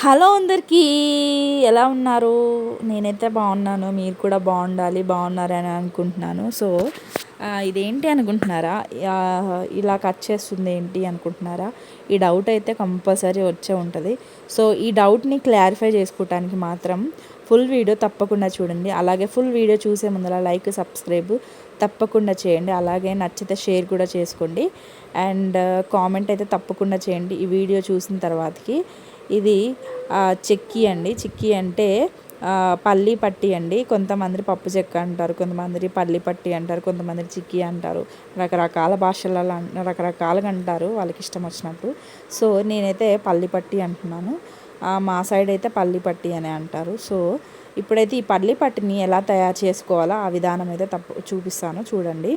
Hello అందరికీ ఎలా ఉన్నారు? నేనైతే బాగున్నాను మీరు కూడా బాగుండాలి బాగున్నారని అనుకుంటున్నాను. సో ఇదేంటి అనుకుంటున్నారా? ఇలా కట్ చేస్తుంది ఏంటి అనుకుంటున్నారా? ఈ డౌట్ అయితే కంపల్సరీ వచ్చే ఉంటుంది. సో ఈ డౌట్ని క్లారిఫై చేసుకోవటానికి మాత్రం ఫుల్ వీడియో తప్పకుండా చూడండి. అలాగే ఫుల్ వీడియో చూసే ముందర లైక్ సబ్స్క్రైబ్ తప్పకుండా చేయండి. అలాగే నచ్చితే షేర్ కూడా చేసుకోండి. అండ్ కామెంట్ అయితే తప్పకుండా చేయండి. ఈ వీడియో చూసిన తర్వాతకి. ఇది చెక్కి చెక్కీ అండి. చిక్కీ అంటే పల్లి పట్టి అండి. కొంతమంది పప్పు చెక్క అంటారు కొంతమంది పల్లి పట్టి అంటారు కొంతమంది చిక్కీ అంటారు. రకరకాల భాషలలో రకరకాలుగా అంటారు వాళ్ళకి ఇష్టం వచ్చినట్టు సో నేనైతే పల్లి పట్టి అంటున్నాను. మా సైడ్ అయితే పల్లి పట్టి అని అంటారు. సో ఇప్పుడైతే ఈ పల్లి పట్టిని ఎలా తయారు చేసుకోవాలో ఆ విధానం అయితే తప్పు చూపిస్తాను. చూడండి.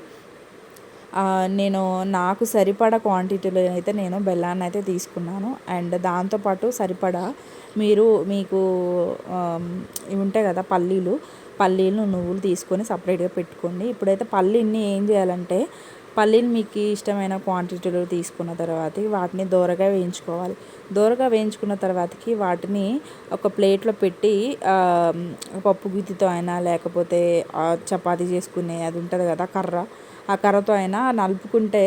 నేను నాకు సరిపడా క్వాంటిటీలో అయితే నేను బెల్లాన్ని అయితే తీసుకున్నాను. అండ్ దాంతోపాటు సరిపడా మీరు మీకు ఇవి ఉంటాయి కదా పల్లీలు. పల్లీలు నువ్వులు తీసుకొని సపరేట్గా పెట్టుకోండి. ఇప్పుడైతే పల్లీని ఏం చేయాలంటే పల్లీని మీకు ఇష్టమైన క్వాంటిటీలో తీసుకున్న తర్వాత వాటిని దోరగా వేయించుకోవాలి. దోరగా వేయించుకున్న తర్వాతకి వాటిని ఒక ప్లేట్లో పెట్టి పప్పు గుత్తితో అయినా లేకపోతే చపాతీ చేసుకునే అది ఉంటుంది కదా కర్ర. ఆ కర్రతో అయినా నలుపుకుంటే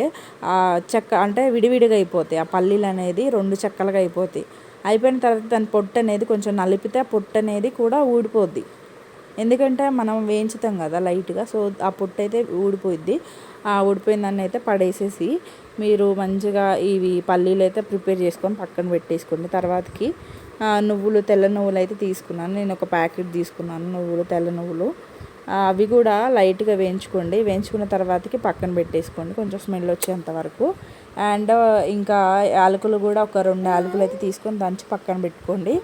ఆ చెక్క అంటే విడివిడిగా అయిపోతాయి. ఆ పల్లీలు అనేది రెండు చెక్కలుగా అయిపోతాయి. అయిపోయిన తర్వాత దాని పొట్టు అనేది కొంచెం నలిపితే ఆ పొట్టు అనేది కూడా ఊడిపోద్ది. ఎందుకంటే మనం వేయించుతాం కదా లైట్గా సో ఆ పొట్టు అయితే ఊడిపోయిద్ది. ఆ ఊడిపోయిన దాన్ని అయితే పడేసేసి మీరు మంచిగా ఇవి పల్లీలు అయితే ప్రిపేర్ చేసుకొని పక్కన పెట్టేసుకోండి. తర్వాతకి నువ్వులు తెల్ల నువ్వులు అయితే తీసుకున్నాను. నేను ఒక ప్యాకెట్ తీసుకున్నాను. నువ్వులు తెల్ల నువ్వులు. అవి కూడా లైట్గా వేయించుకోండి. వేయించుకున్న తర్వాతకి పక్కన పెట్టేసుకోండి. కొంచెం స్మెల్ వచ్చేంత వరకు. అండ్ ఇంకా యాలకులు కూడా ఒక రెండు యాలకులు అయితే తీసుకొని దంచి పక్కన పెట్టుకోండి.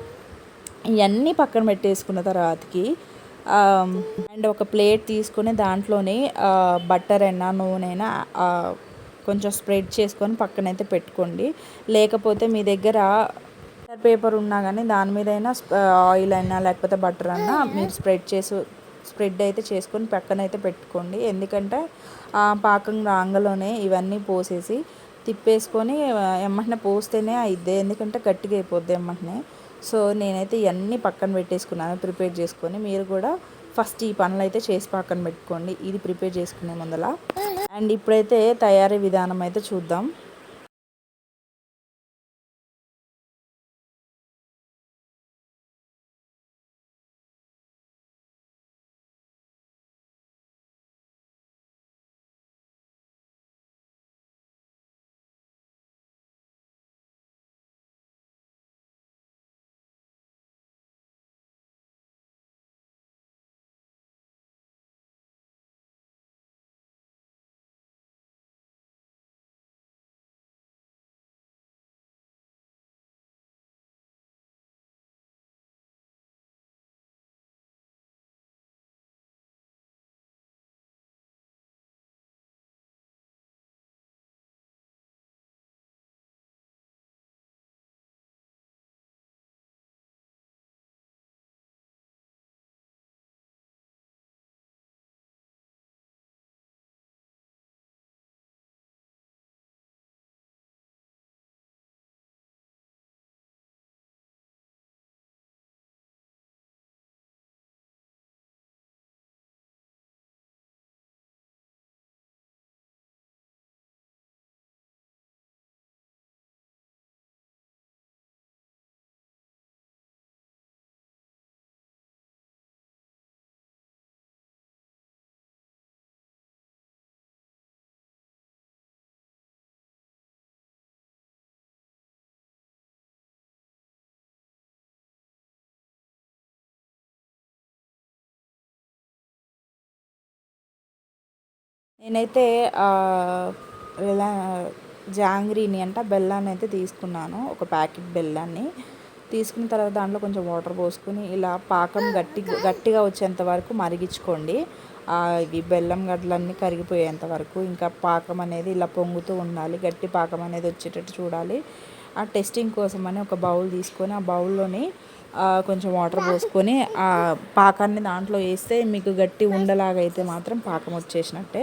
ఇవన్నీ పక్కన పెట్టేసుకున్న తర్వాతకి అండ్ ఒక ప్లేట్ తీసుకొని దాంట్లోనే బట్టర్ అయినా నూనె అయినా కొంచెం స్ప్రెడ్ చేసుకొని పక్కనైతే పెట్టుకోండి. లేకపోతే మీ దగ్గర పేపర్ ఉన్నా కానీ దాని మీద అయినా ఆయిల్ అయినా లేకపోతే బటర్ అయినా మీరు స్ప్రెడ్ చేసి స్ప్రెడ్ అయితే చేసుకొని పక్కన అయితే పెట్టుకోండి. ఎందుకంటే ఆ పాకం రాంగలోనే ఇవన్నీ పోసేసి తిప్పేసుకొని ఎమ్మటనే పోస్తేనే అయిద్ది. ఎందుకంటే గట్టిగా అయిపోద్ది ఎమ్మటనే. సో నేనైతే ఇవన్నీ పక్కన పెట్టేసుకున్నాను ప్రిపేర్ చేసుకొని. మీరు కూడా ఫస్ట్ ఈ పనులు అయితే చేసి పక్కన పెట్టుకోండి. ఇది ప్రిపేర్ చేసుకునే ముందల. అండ్ ఇప్పుడైతే తయారీ విధానం అయితే చూద్దాం. నేనైతే ఎలా జాంగ్రీని అంట బెల్లాన్ని అయితే తీసుకున్నాను. ఒక ప్యాకెట్ బెల్లాన్ని. తీసుకున్న తర్వాత దాంట్లో కొంచెం వాటర్ పోసుకొని ఇలా పాకం గట్టి గట్టిగా వచ్చేంత వరకు మరిగించుకోండి. ఇవి బెల్లం గడ్డలన్నీ కరిగిపోయేంత వరకు. ఇంకా పాకం అనేది ఇలా పొంగుతూ ఉండాలి. గట్టి పాకం అనేది వచ్చేటట్టు చూడాలి. ఆ టెస్టింగ్ కోసం అని ఒక బౌల్ తీసుకొని ఆ బౌల్లోని కొంచెం వాటర్ పోసుకొని ఆ పాకాన్ని దాంట్లో వేస్తే మీకు గట్టి ఉండలాగా అయితే మాత్రం పాకం వచ్చేసినట్టే.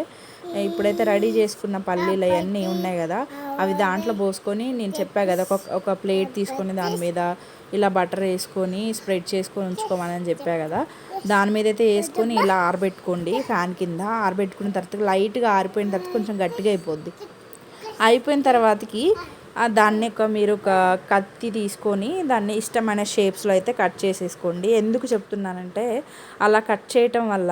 ఇప్పుడైతే రెడీ చేసుకున్న పల్లీలు అవన్నీ ఉన్నాయి కదా అవి దాంట్లో పోసుకొని నేను చెప్పా కదా ఒక ఒక ప్లేట్ తీసుకొని దాని మీద ఇలా బటర్ వేసుకొని స్ప్రెడ్ చేసుకొని ఉంచుకోమని చెప్పా కదా దాని మీద అయితే వేసుకొని ఇలా ఆరబెట్టుకోండి ఫ్యాన్ కింద. ఆరబెట్టుకున్న తర్వాత లైట్గా ఆరిపోయిన తర్వాత కొంచెం గట్టిగా అయిపోద్ది. అయిపోయిన తర్వాతకి దాన్ని ఒక మీరు ఒక కత్తి తీసుకొని దాన్ని ఇష్టమైన షేప్స్లో అయితే కట్ చేసేసుకోండి. ఎందుకు చెప్తున్నానంటే అలా కట్ చేయటం వల్ల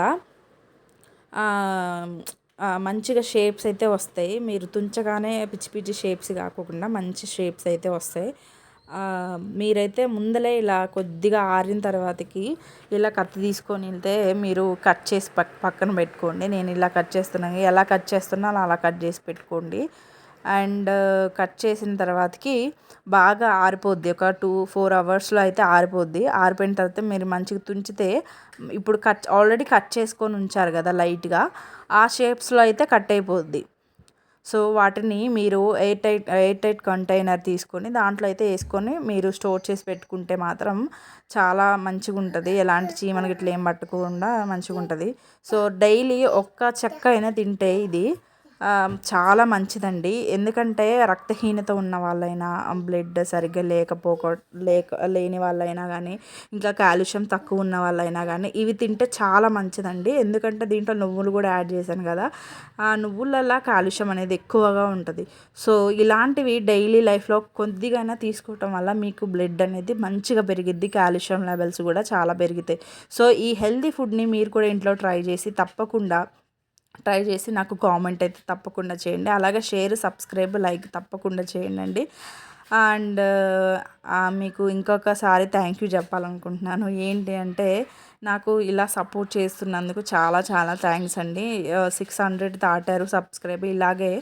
మంచిగా షేప్స్ అయితే వస్తాయి. మీరు తుంచగానే పిచ్చి పిచ్చి షేప్స్ కాకుండా మంచి షేప్స్ అయితే వస్తాయి. మీరైతే ముందలే ఇలా కొద్దిగా ఆరిన తర్వాతకి ఇలా కత్తి తీసుకొని వెళ్తే మీరు కట్ చేసి పక్కన పెట్టుకోండి. నేను ఇలా కట్ చేస్తున్నాను ఎలా కట్ చేస్తున్నా అలా కట్ చేసి పెట్టుకోండి. అండ్ కట్ చేసిన తర్వాతకి బాగా ఆరిపోద్ది. ఒక టూ ఫోర్ అవర్స్లో అయితే ఆరిపోద్ది. ఆరిపోయిన తర్వాత మీరు మంచిగా తుంచితే ఇప్పుడు కట్ ఆల్రెడీ కట్ చేసుకొని ఉంచారు కదా లైట్గా ఆ షేప్స్లో అయితే కట్ అయిపోద్ది. సో వాటిని మీరు air tight air tight container తీసుకొని దాంట్లో అయితే వేసుకొని మీరు స్టోర్ చేసి పెట్టుకుంటే మాత్రం చాలా మంచిగా ఉంటుంది. ఎలాంటి చీమలు గిట్ల ఏం పట్టకుండా మంచిగా ఉంటుంది. సో డైలీ ఒక్క చెక్క అయినా తింటే ఇది చాలా మంచిదండి. ఎందుకంటే రక్తహీనత ఉన్న వాళ్ళైనా బ్లడ్ సరిగ్గా లేకపోక లేక లేని వాళ్ళైనా కానీ ఇంకా కాలుష్యం తక్కువ ఉన్న వాళ్ళైనా కానీ ఇవి తింటే చాలా మంచిదండి. ఎందుకంటే దీంట్లో నువ్వులు కూడా యాడ్ చేశాను కదా ఆ నువ్వులలో కాలుష్యం అనేది ఎక్కువగా ఉంటుంది. సో ఇలాంటివి డైలీ లైఫ్లో కొద్దిగా తీసుకోవటం వల్ల మీకు బ్లడ్ అనేది మంచిగా పెరిగిద్ది. కాలుష్యం లెవెల్స్ కూడా చాలా పెరుగుతాయి. సో ఈ హెల్దీ ఫుడ్ని మీరు కూడా ఇంట్లో ట్రై చేసి తప్పకుండా ట్రై చేసి నాకు కామెంట్ అయితే తప్పకుండా చేయండి. అలాగే షేర్ సబ్స్క్రైబ్ లైక్ తప్పకుండా చేయండి అండ్ మీకు ఇంకొకసారి థ్యాంక్ యూ చెప్పాలనుకుంటున్నాను. ఏంటి అంటే నాకు ఇలా సపోర్ట్ చేస్తున్నందుకు చాలా చాలా థ్యాంక్స్ అండి. సిక్స్ హండ్రెడ్ దాటారు సబ్స్క్రైబ్ ఇలాగే.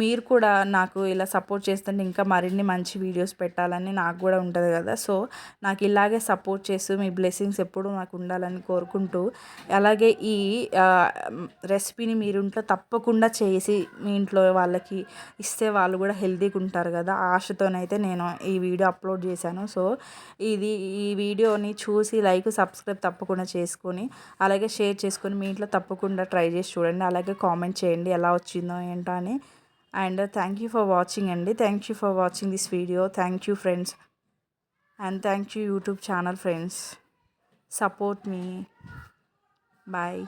మీరు కూడా నాకు ఇలా సపోర్ట్ చేస్తుంటే ఇంకా మరిన్ని మంచి వీడియోస్ పెట్టాలని నాకు కూడా ఉంటుంది కదా. సో నాకు ఇలాగే సపోర్ట్ చేస్తూ మీ బ్లెస్సింగ్స్ ఎప్పుడూ నాకు ఉండాలని కోరుకుంటూ అలాగే ఈ రెసిపీని మీరు ఇంట్లో తప్పకుండా చేసి మీ ఇంట్లో వాళ్ళకి ఇస్తే వాళ్ళు కూడా హెల్తీగా ఉంటారు కదా. ఆశతోనైతే నేను ఈ వీడియో అప్లోడ్ చేశాను. సో ఇది ఈ వీడియోని చూసి లైక్ సబ్స్క్రైబ్ తప్పకుండా చేసుకొని అలాగే షేర్ చేసుకొని మీ ఇంట్లో తప్పకుండా ట్రై చేసి చూడండి. అలాగే కామెంట్ చేయండి ఎలా వచ్చిందో ఏంటో అని. And thank you for watching అండి. Thank you for watching this video. Thank you friends. And thank you YouTube channel friends. Support me. Bye.